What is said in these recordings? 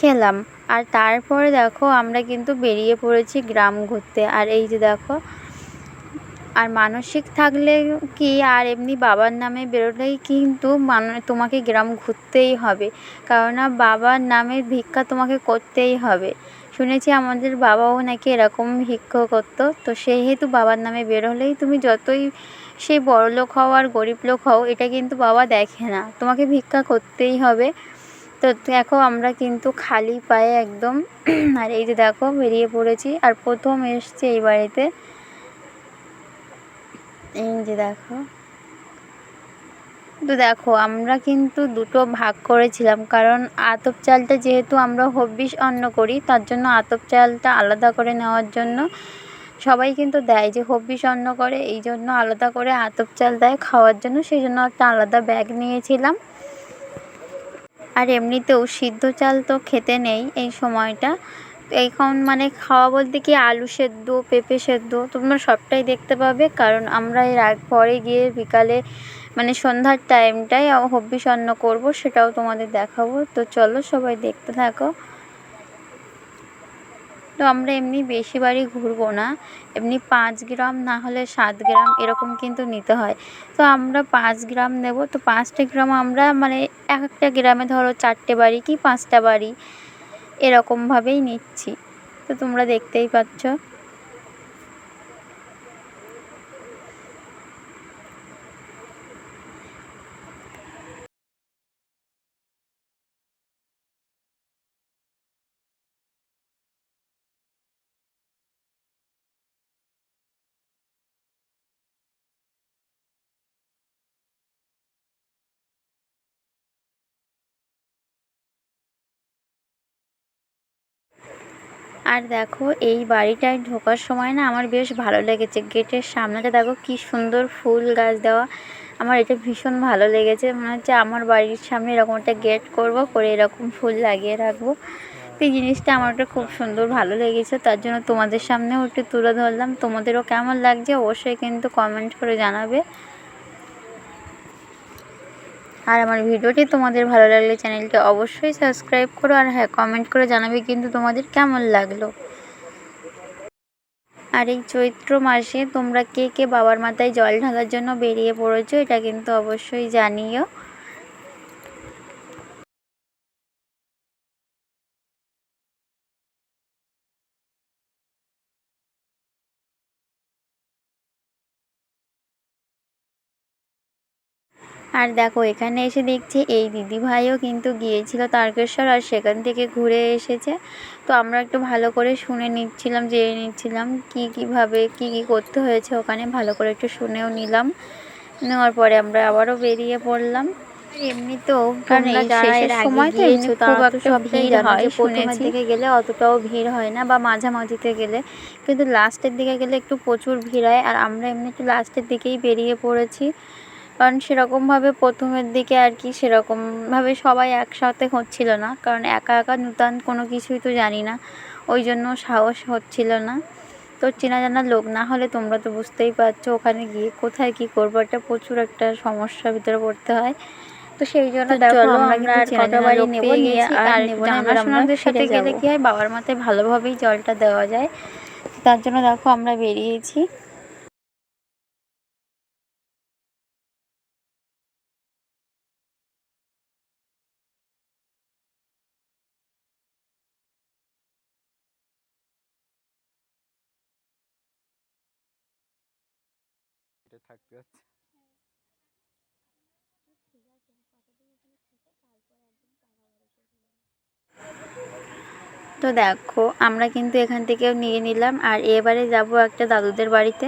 খেলাম। আর তারপরে দেখো আমরা কিন্তু বেরিয়ে পড়েছি গ্রাম ঘুরতে। আর এই যে দেখো, আর মানসিক থাকলে কি, আর এমনি বাবার নামে বেরোলেই কিন্তু তোমাকে গ্রাম ঘুরতেই হবে। কেননা বাবার নামে ভিক্ষা তোমাকে করতেই হবে। শুনেছি আমাদের বাবাও নাকি এরকম ভিক্ষা করতো। তো সেহেতু বাবার নামে বেরোলেই তুমি যতই সেই বড়লোক হও আর গরিব লোক হও, এটা কিন্তু বাবা দেখে না। তোমাকে ভিক্ষা করতেই হবে। তো দেখো আমরা কিন্তু খালি পায়ে একদম, আর এই যে দেখো বেরিয়ে পড়েছি, আর প্রথম এসছি এই বাড়িতে। এই যে দেখো। তো দেখো, আমরা কিন্তু দুটো ভাগ করেছিলাম, কারণ আতপ চালটা যেহেতু আমরা হব্বিস অন্ন করি, তার জন্য আতপ চালটা আলাদা করে নেওয়ার জন্য সবাই কিন্তু দেয় যে হব্বিস অন্ন করে, এই জন্য আলাদা করে আতপ চাল দেয় খাওয়ার জন্য, সেই জন্য একটা আলাদা ব্যাগ নিয়েছিলাম। আর এমনিতেও সিদ্ধ চাল তো খেতে নেই এই সময়টা। এখন মানে খাওয়া বলতে কি আলু সেদ্ধ, পেঁপে সেদ্ধ, তোমরা সবটাই দেখতে পাবে। কারণ আমরা এর আগ, পরে গিয়ে বিকালে মানে সন্ধ্যার টাইমটায় করব করব, সেটাও তোমাদের দেখাবো। তো চলো সবাই দেখতে থাকো। তো আমরা এমনি বেশি বাড়ি ঘুরবো না। এমনি পাঁচ গ্রাম না হলে সাত গ্রাম এরকম কিন্তু নিতে হয়। তো আমরা পাঁচ গ্রাম নেব। তো পাঁচটা গ্রাম আমরা মানে এক একটা গ্রামে ধরো চারটে বাড়ি কি পাঁচটা বাড়ি এরকমভাবেই নিচ্ছি। তো তোমরা দেখতেই পাচ্ছ। আর দেখো, এই বাড়িটায় ঢোকার সময় না আমার বেশ ভালো লেগেছে। গেটের সামনেটা দেখো কি সুন্দর ফুল গাছ দেওয়া। আমার এটা ভীষণ ভালো লেগেছে। মনে হচ্ছে আমার বাড়ির সামনে এরকম একটা গেট করব, করে এরকম ফুল লাগিয়ে রাখব। তো এই জিনিসটা আমার খুব সুন্দর ভালো লেগেছে। তার জন্য তোমাদের সামনেও একটু তুলে ধরলাম। তোমাদেরও কেমন লাগছে অবশ্যই কিন্তু কমেন্ট করে জানাবে। আর আমার ভিডিওটি তোমাদের ভালো লাগলে চ্যানেলটি অবশ্যই সাবস্ক্রাইব করো আর হ্যাঁ কমেন্ট করে জানাবে কিন্তু তোমাদের কেমন লাগল। আর এই চৈত্র মাসে তোমরা কে কে বাবার মাথায় জল ঢালার জন্য বেরিয়ে পড়েছো এটা কিন্তু অবশ্যই জানিও। আর দেখো এখানে এসে দেখছি এই দিদিভাইও কিন্তু গিয়েছিল তারকেশ্বর আর সেখান থেকে ঘুরে এসেছে। তো আমরা একটু ভালো করে শুনে নিচ্ছিলাম জেনে নিচ্ছিলাম কি কীভাবে কি কি করতে হয়েছে ওখানে। ভালো করে একটু শুনেও নিলাম। নেওয়ার পরে আমরা আবারও বেরিয়ে পড়লাম। সময় তো খুব একটা ভিড় হয় প্রথমের দিকে গেলে অতটাও ভিড় হয় না বা মাঝামাঝিতে গেলে। কিন্তু লাস্টের দিকে গেলে একটু প্রচুর ভিড় হয়। আর আমরা এমনি একটু লাস্টের দিকেই বেরিয়ে পড়েছি। কারণ সেরকমভাবে প্রথমের দিকে আর কি সেরকমভাবে সবাই একসাথে হচ্ছিল না। কারণ একা একা নূতন কোনো কিছুই তো জানি না। ওই জন্য সাহস হচ্ছিল না। তো চেনা জানা লোক না হলে তোমরা তো বুঝতেই পারছ ওখানে গিয়ে কোথায় কি করব? একটা প্রচুর একটা সমস্যার ভিতরে পড়তে হয়। তো সেই জন্য দেখো আমরা কিন্তু চেনা নেব? নিয়ে আর নেব না জানাশোনাদের সাথে গেলে কি হয়? বাবার মাথায় ভালোভাবেই জলটা দেওয়া যায়। তার জন্য দেখো আমরা বেরিয়েছি। থাকতে হচ্ছে। তো দেখো, আমরা কিন্তু এখান থেকেও নিয়ে নিলাম, আর এবারে যাব একটা দাদুদের বাড়িতে।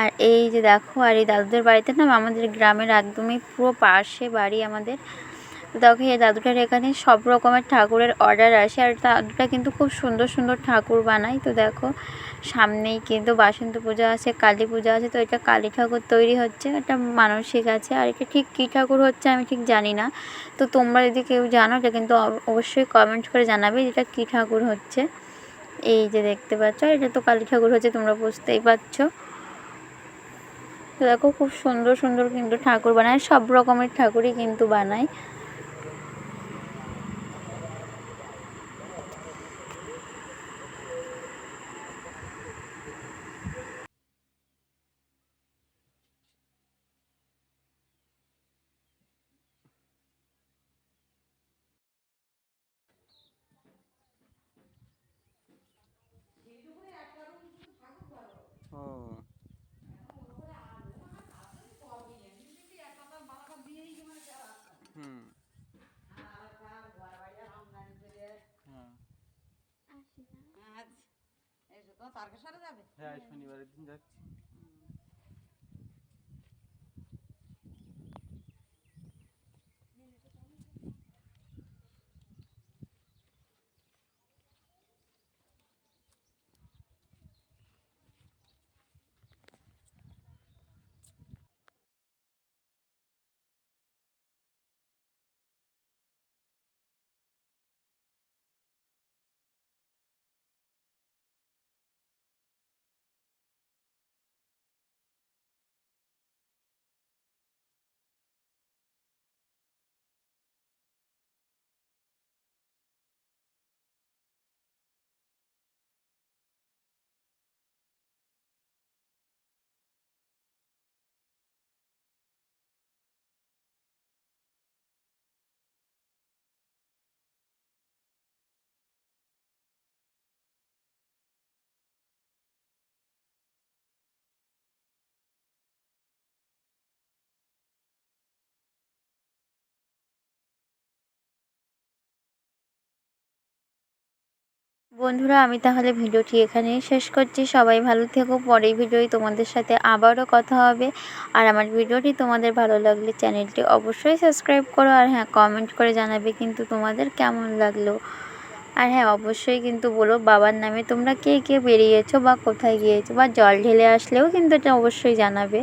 আর এই যে দেখো, আর এই দাদুদের বাড়িতে না আমাদের গ্রামের একদমই পুরো পাশে বাড়ি আমাদের। দেখো, এই দাদুটার এখানে সব রকমের ঠাকুরের অর্ডার আসে, আর দাদুটা কিন্তু খুব সুন্দর সুন্দর ঠাকুর বানায়। তো দেখো, সামনেই কিন্তু বাসন্তী পূজা আছে, কালী পূজা আছে, তো এটা কালী ঠাকুর তৈরি হচ্ছে, একটা মানসিক আছে। আর এটা ঠিক কী ঠাকুর হচ্ছে আমি ঠিক জানি না। তো তোমরা যদি কেউ জানো, এটা কিন্তু অবশ্যই কমেন্ট করে জানাবে এটা কী ঠাকুর হচ্ছে। এই যে দেখতে পাচ্ছ এটা তো কালী ঠাকুর হচ্ছে, তোমরা বুঝতেই পারছ। তো দেখো, খুব সুন্দর সুন্দর কিন্তু ঠাকুর বানায়, সব রকমের ঠাকুরই কিন্তু বানায়। তোমার তারকেশ্বরে যাবে? হ্যাঁ শনিবারের দিন যাচ্ছি। বন্ধুরা, আমি তাহলে ভিডিওটি এখানেই শেষ করছি। সবাই ভালো থেকো। পরের ভিডিওই তোমাদের সাথে আবারও কথা হবে। আর আমার ভিডিওটি তোমাদের ভালো লাগলে চ্যানেলটি অবশ্যই সাবস্ক্রাইব করো। আর হ্যাঁ কমেন্ট করে জানাবে কিন্তু তোমাদের কেমন লাগল। আর হ্যাঁ অবশ্যই কিন্তু বলো বাবার নামে তোমরা কে কে বেরিয়েছো বা কোথায় গিয়েছো বা জল ঢেলে আসলেও কিন্তু এটা অবশ্যই জানাবে।